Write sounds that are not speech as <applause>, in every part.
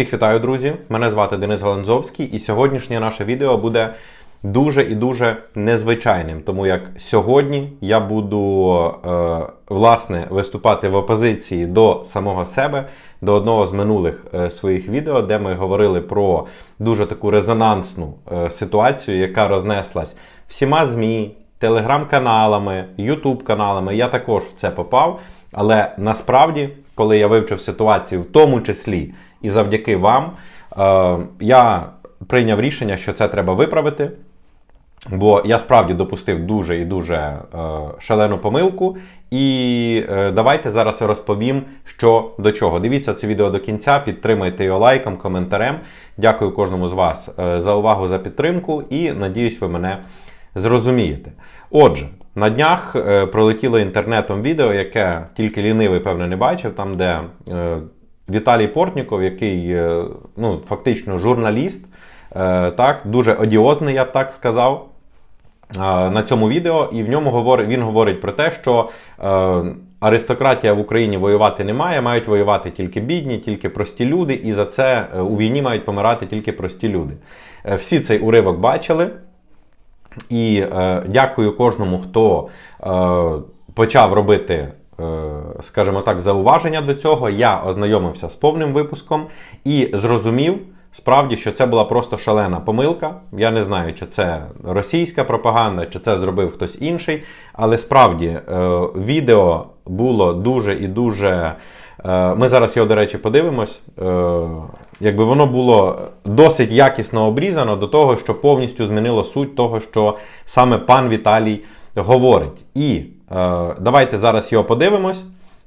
Всіх вітаю, друзі! Мене звати Денис Галанзовський, і сьогоднішнє наше відео буде дуже і дуже незвичайним, тому як сьогодні я буду е, власне виступати в опозиції до самого себе, до одного з минулих е, своїх відео, де ми говорили про дуже таку резонансну е, ситуацію, яка рознеслась всіма ЗМІ, телеграм-каналами, ютуб-каналами. Я також в це попав. Але насправді, коли я вивчив ситуацію, в тому числі і завдяки вам, е, я прийняв рішення, що це треба виправити. Бо я справді допустив дуже і дуже е, шалену помилку. І е, давайте зараз розповім, що до чого. Дивіться це відео до кінця, підтримайте його лайком, коментарем. Дякую кожному з вас е, за увагу, за підтримку і надіюсь, ви мене зрозумієте. Отже, на днях е, пролетіло інтернетом відео, яке тільки лінивий, певно, не бачив, там, де е, Віталій Портніков, який е, ну, фактично журналіст, так, дуже одіозний, я б так сказав. На цьому відео, і в ньому говорить, він говорить про те, що е, аристократія в Україні воювати не має, мають воювати тільки бідні, тільки прості люди, і за це у війні мають помирати тільки прості люди. Всі цей уривок бачили. І е, дякую кожному, хто е, почав робити, е, скажімо так, зауваження до цього. Я ознайомився з повним випуском і зрозумів справді, що це була просто шалена помилка. Я не знаю, чи це російська пропаганда, чи це зробив хтось інший. Але справді е, відео було дуже і дуже. Е, Ми зараз його, до речі, подивимось. Е, Якби воно було досить якісно обрізано до того, що повністю змінило суть того, що саме пан Віталій говорить. І е, давайте зараз його подивимось.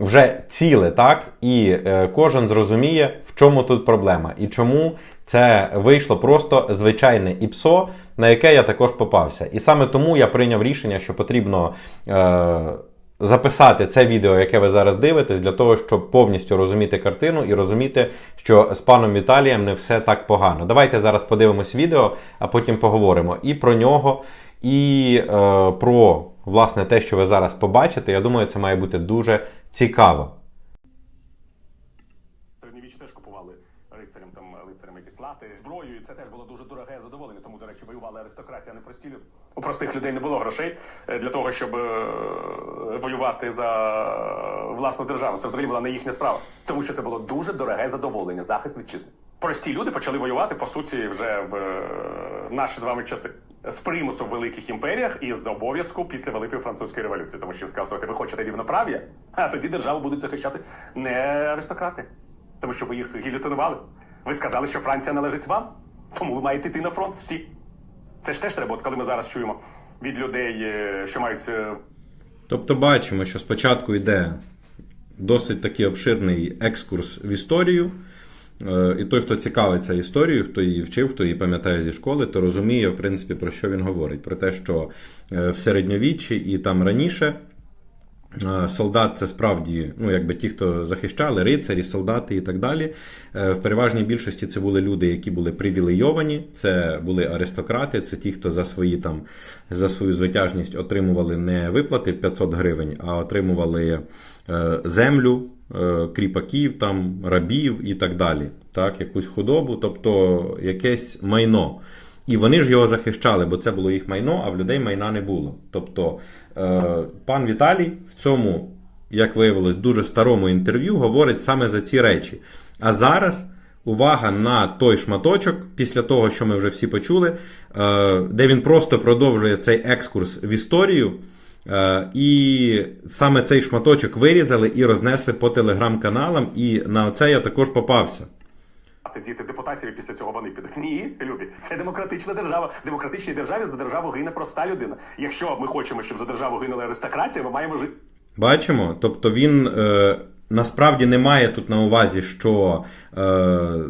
Вже ціле, так, і кожен зрозуміє, в чому тут проблема, і чому це вийшло просто звичайне ІПСО, на яке я також попався. І саме тому я прийняв рішення, що потрібно записати це відео, яке ви зараз дивитесь, для того, щоб повністю розуміти картину і розуміти, що з паном Віталієм не все так погано. Давайте зараз подивимось відео, а потім поговоримо і про нього, і е, про власне те, що ви зараз побачите. Я думаю, це має бути дуже цікаво. Середньовіччя теж купували рицарям там лицарям якісь зброю, і це теж було дуже дороге задоволення. Тому, до речі, воювали аристократія, не прості люди. У простих людей не було грошей е, для того, щоб е, воювати за власну державу. Це взагалі була не їхня справа, тому що це було дуже дороге задоволення, захист вітчизни. Прості люди почали воювати по суті вже в е, наші з вами часи. З примусу в великих імперіях і з обов'язку після Великої французької революції, тому що сказувати, ви хочете рівноправ'я, а тоді державу будуть захищати не аристократи, тому що ви їх гілютинували. Ви сказали, що Франція належить вам, тому ви маєте йти на фронт всі. Це ж теж треба, от коли ми зараз чуємо від людей, е, що мають е, Тобто бачимо, що спочатку йде досить такий обширний екскурс в історію. Е, І той, хто цікавиться історією, хто її вчив, хто її пам'ятає зі школи, то розуміє, в принципі, про що він говорить. Про те, що в середньовіччі і там раніше солдат це справді, ну, якби ті, хто захищали, рицарі, солдати і так далі. Е, В переважній більшості це були люди, які були привілейовані, це були аристократи, це ті, хто за свої там за свою звитяжність отримували не виплати в 500 гривень, а отримували е, землю, е, кріпаків, там, рабів і так далі. Так, якусь худобу, тобто якесь майно. І вони ж його захищали, бо це було їх майно, а в людей майна не було. Тобто е, пан Віталій в цьому, як виявилось, дуже старому інтерв'ю говорить саме за ці речі. А зараз увага на той шматочок, після того, що ми вже всі почули, е, де він просто продовжує цей екскурс в історію. Е, І саме цей шматочок вирізали і рознесли по телеграм-каналам, і на це я також попався. Діти депутатів, і після цього вони підуть. Ні, любі, це демократична держава. В демократичній державі за державу гине проста людина. Якщо ми хочемо, щоб за державу гинула аристократія, ми маємо жити. Бачимо, тобто він е, насправді не має тут на увазі, що е,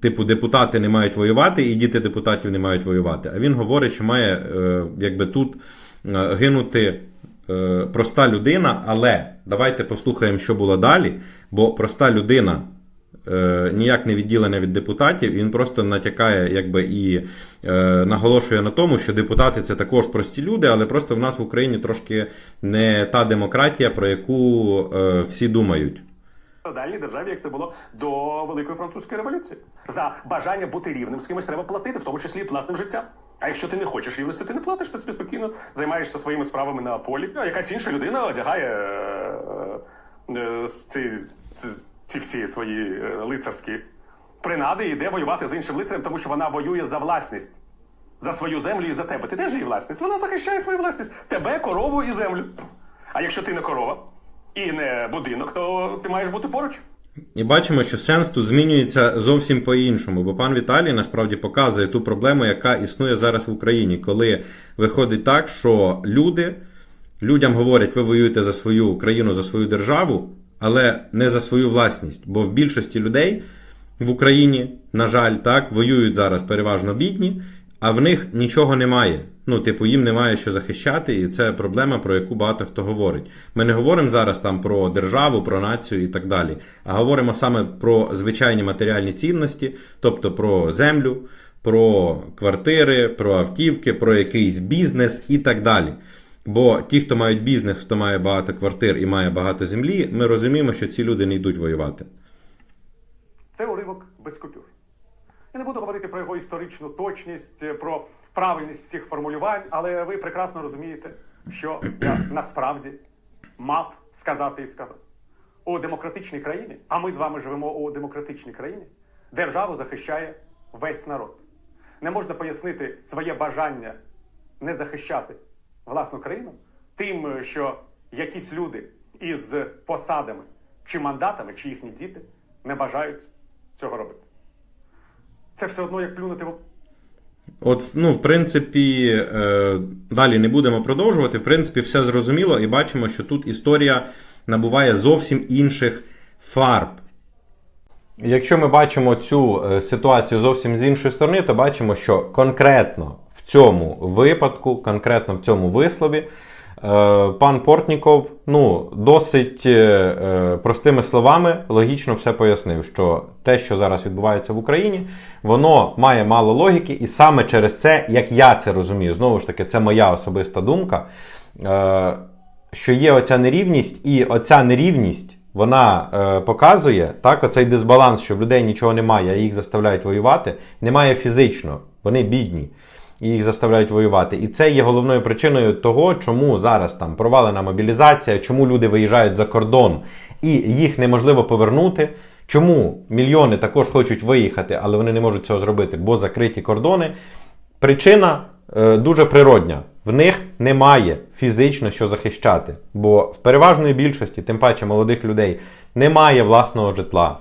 типу депутати не мають воювати, і діти депутатів не мають воювати. А він говорить, що має е, якби тут е, гинути е, проста людина, але давайте послухаємо, що було далі, бо проста людина. Е, Ніяк не відділена від депутатів, він просто натякає, якби і е, наголошує на тому, що депутати це також прості люди, але просто в нас в Україні трошки не та демократія, про яку е, всі думають. феодальній державі, як це було до Великої французької революції. За бажання бути рівним з кимось треба платити, в тому числі і власним життям. А якщо ти не хочеш рівності, ти не платиш, ти собі спокійно займаєшся своїми справами на полі. А якась інша людина одягає е, е, ці, ці, ці всі свої е, лицарські принади і йде воювати з іншим лицарем, тому що вона воює за власність. За свою землю і за тебе. Ти теж її власність. Вона захищає свою власність. Тебе, корову і землю. А якщо ти не корова і не будинок, то ти маєш бути поруч. І бачимо, що сенс тут змінюється зовсім по-іншому, бо пан Віталій насправді показує ту проблему, яка існує зараз в Україні, коли виходить так, що люди людям говорять, ви воюєте за свою країну, за свою державу, але не за свою власність. Бо в більшості людей в Україні, на жаль, так, воюють зараз переважно бідні, а в них нічого немає. Ну, типу, їм немає що захищати, і це проблема, про яку багато хто говорить. Ми не говоримо зараз там про державу, про націю і так далі, а говоримо саме про звичайні матеріальні цінності, тобто про землю, про квартири, про автівки, про якийсь бізнес і так далі. Бо ті, хто мають бізнес, хто має багато квартир і має багато землі, ми розуміємо, що ці люди не йдуть воювати. Це уривок без купюр. Я не буду говорити про його історичну точність, про правильність всіх формулювань, але ви прекрасно розумієте, що я насправді мав сказати і сказав. У демократичній країні, а ми з вами живемо у демократичній країні, державу захищає весь народ. Не можна пояснити своє бажання не захищати власну країну тим, е, що якісь люди із посадами чи мандатами, чи їхні діти не бажають цього робити. Це все одно як плюнути в От, ну, в принципі, е, далі не будемо продовжувати. В принципі, все зрозуміло, і бачимо, що тут історія набуває зовсім інших фарб. Якщо ми бачимо цю е, ситуацію зовсім з іншої сторони, то бачимо, що конкретно цьому випадку, конкретно в цьому вислові, е, пан Портніков ну, досить е, е, простими словами логічно все пояснив, що те, що зараз відбувається в Україні, воно має мало логіки, і саме через це, як я це розумію, знову ж таки, це моя особиста думка, що є оця нерівність, і оця нерівність. Вона е, показує так, оцей дисбаланс, що в людей нічого немає, їх заставляють воювати. Немає фізично, вони бідні і їх заставляють воювати. І це є головною причиною того, чому зараз там провалена мобілізація, чому люди виїжджають за кордон і їх неможливо повернути. Чому мільйони також хочуть виїхати, але вони не можуть цього зробити, бо закриті кордони. Причина е, дуже природня. В них немає фізично що захищати. Бо в переважної більшості, тим паче молодих людей, немає власного житла,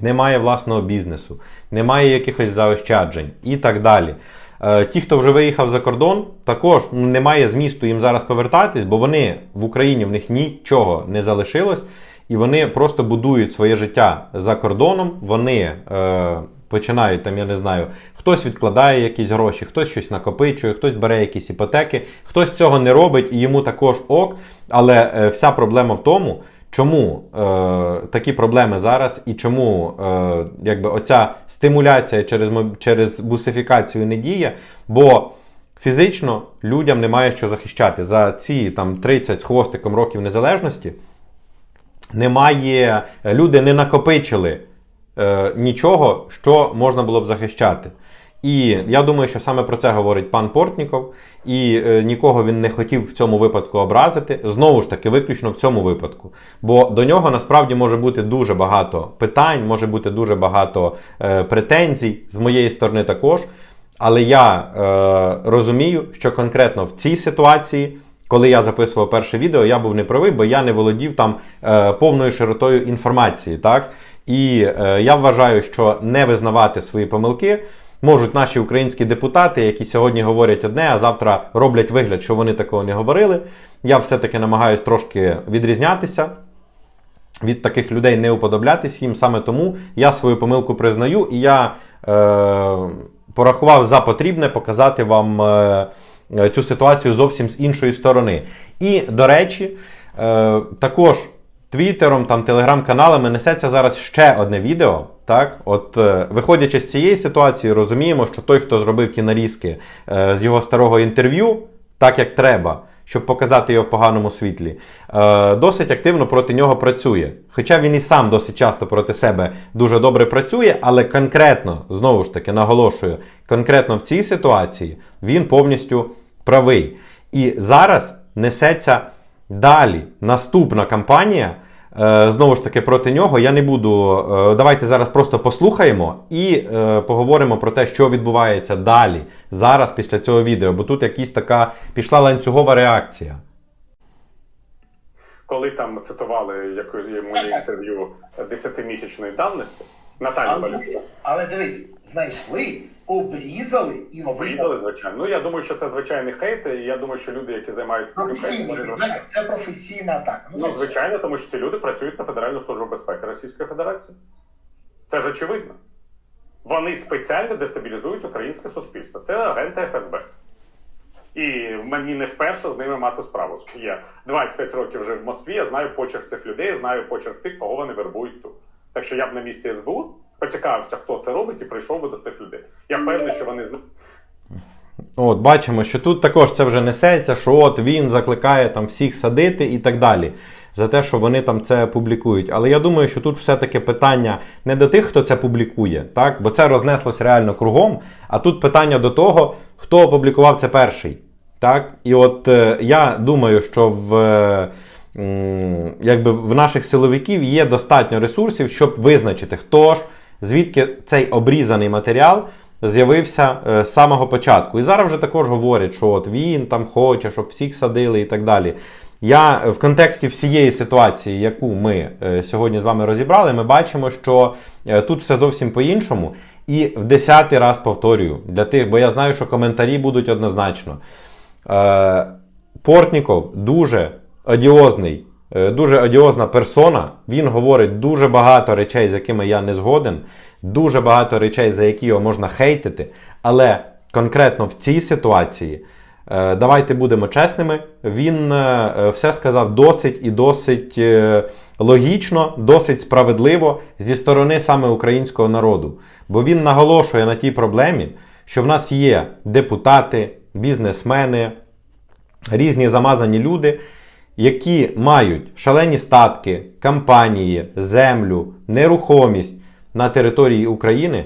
немає власного бізнесу, немає якихось заощаджень і так далі. Е, Ті, хто вже виїхав за кордон, також немає змісту їм зараз повертатись, бо вони в Україні в них нічого не залишилось, і вони просто будують своє життя за кордоном. Вони е, починають там, я не знаю, хтось відкладає якісь гроші, хтось щось накопичує, хтось бере якісь іпотеки, хтось цього не робить і йому також ок. Але е, вся проблема в тому, чому е, такі проблеми зараз і чому е, якби оця стимуляція через, через бусифікацію не діє. Бо фізично людям немає що захищати. За ці там 30 з хвостиком років незалежності немає, люди не накопичили е, нічого, що можна було б захищати. І я думаю, що саме про це говорить пан Портніков, і е, нікого він не хотів в цьому випадку образити. Знову ж таки, виключно в цьому випадку. Бо до нього насправді може бути дуже багато питань, може бути дуже багато е, претензій з моєї сторони також. Але я е, розумію, що конкретно в цій ситуації коли я записував перше відео, я був неправий, бо я не володів там е, повною широтою інформації. Так? І е, я вважаю, що не визнавати свої помилки можуть наші українські депутати, які сьогодні говорять одне, а завтра роблять вигляд, що вони такого не говорили. Я все-таки намагаюся трошки відрізнятися. Від таких людей не уподоблятись їм саме тому я свою помилку признаю, і я е, порахував за потрібне показати вам е, цю ситуацію зовсім з іншої сторони. І, до речі, е, також твіттером, там, телеграм-каналами несеться зараз ще одне відео. Так, от е, виходячи з цієї ситуації, розуміємо, що той, хто зробив ті нарізки е, з його старого інтерв'ю, так як треба, щоб показати його в поганому світлі, е, досить активно проти нього працює. Хоча він і сам досить часто проти себе дуже добре працює, але конкретно, знову ж таки, наголошую, конкретно в цій ситуації він повністю правий. І зараз несеться далі наступна кампанія. Е, Знову ж таки, проти нього я не буду. е, Давайте зараз просто послухаємо і е, поговоримо про те, що відбувається далі зараз після цього відео, бо тут якась така пішла ланцюгова реакція. Коли там цитували моє інтерв'ю 10-місячної давності, Наталю Але, але дивись, знайшли, обрізали і Обрізали, звичайно. Ну я думаю, що це звичайний хейт, і я думаю, що люди, які займаються відбір. Це професійна атака. Ну, звичайно, тому що ці люди працюють на Федеральну службу безпеки Російської Федерації. Це ж очевидно. Вони спеціально дестабілізують українське суспільство. Це агенти ФСБ. І мені не вперше з ними мати справу. Я 25 років жив в Москві, я знаю почерк цих людей, знаю почерк тих, кого вони вербують тут. Так що я б на місці СБУ поцікавився, хто це робить, і прийшов би до цих людей. Я впевнений, що вони знають. От, бачимо, що тут також це вже несеться, що от він закликає там всіх садити і так далі. За те, що вони там це публікують. Але я думаю, що тут все-таки питання не до тих, хто це публікує, так? бо це рознеслось реально кругом. А тут питання до того, хто опублікував це перший. Так? І от е, я думаю, що в, е, якби в наших силовиків є достатньо ресурсів, щоб визначити, хто ж, звідки цей обрізаний матеріал з'явився е, з самого початку. І зараз вже також говорять, що от він там хоче, щоб всіх садили і так далі. Я е, в контексті всієї ситуації, яку ми е, сьогодні з вами розібрали, ми бачимо, що тут все зовсім по-іншому. І в десятий раз повторюю для тих, бо я знаю, що коментарі будуть однозначно. Портніков дуже одіозний, е, дуже одіозна персона. Він говорить дуже багато речей, з якими я не згоден, дуже багато речей, за які його можна хейтити. Але конкретно в цій ситуації, е, давайте будемо чесними, він е, все сказав досить і досить логічно, досить справедливо зі сторони саме українського народу. Бо він наголошує на тій проблемі, що в нас є депутати, бізнесмени, різні замазані люди, які мають шалені статки, компанії, землю, нерухомість на території України,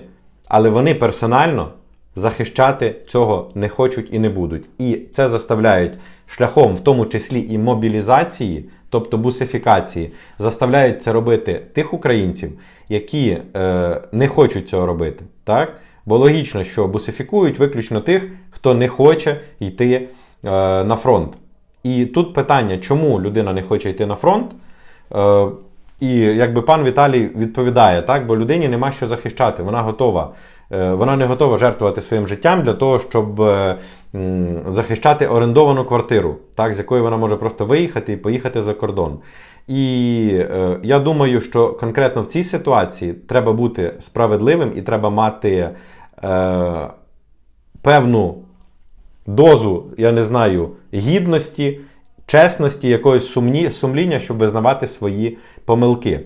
але вони персонально захищати цього не хочуть і не будуть. І це заставляють шляхом, в тому числі і мобілізації, тобто бусифікації, заставляють це робити тих українців, які е, не хочуть цього робити. Так? Бо логічно, що бусифікують виключно тих, хто не хоче йти е, на фронт. І тут питання, чому людина не хоче йти на фронт? Е, і якби пан Віталій відповідає, так, бо людині нема що захищати, вона готова. Е, Вона не готова жертвувати своїм життям для того, щоб е, захищати орендовану квартиру, так, з якої вона може просто виїхати і поїхати за кордон. І е, я думаю, що конкретно в цій ситуації треба бути справедливим і треба мати е, певну дозу, я не знаю, гідності, чесності, якогось сумні, сумління, щоб визнавати свої помилки.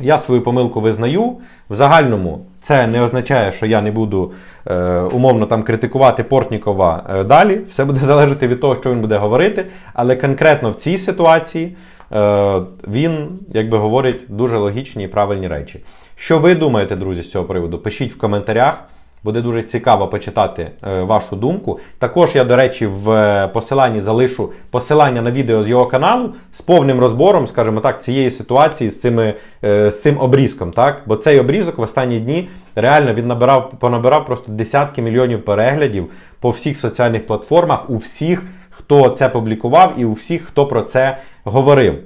Я свою помилку визнаю. В загальному це не означає, що я не буду е, умовно там критикувати Портнікова е, далі. Все буде <laughs> залежати від того, що він буде говорити. Але конкретно в цій ситуації е, він, якби говорить, дуже логічні і правильні речі. Що ви думаєте, друзі, з цього приводу? Пишіть в коментарях. Буде дуже цікаво почитати е, вашу думку. Також я, до речі, в е, посиланні залишу посилання на відео з його каналу з повним розбором, скажімо так, цієї ситуації з, цими, е, з цим обрізком. Так? Бо цей обрізок в останні дні реально він набирав, понабирав просто десятки мільйонів переглядів по всіх соціальних платформах, у всіх, хто це публікував, і у всіх, хто про це говорив.